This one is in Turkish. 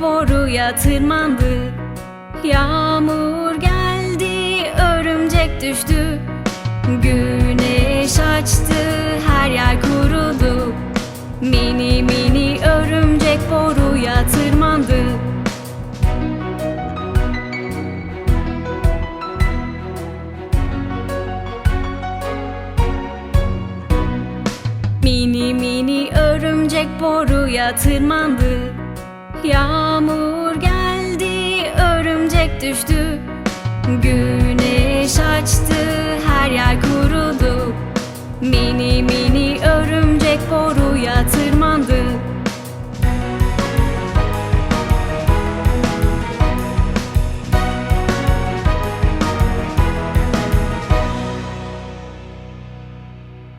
boruya tırmandı. Yağmur geldi örümcek düştü. Güneş açtı her yer kurudu Mini mini örümcek boruya tırmandı. Mini mini örümcek boruya tırmandı. Yağmur geldi örümcek düştü. Yer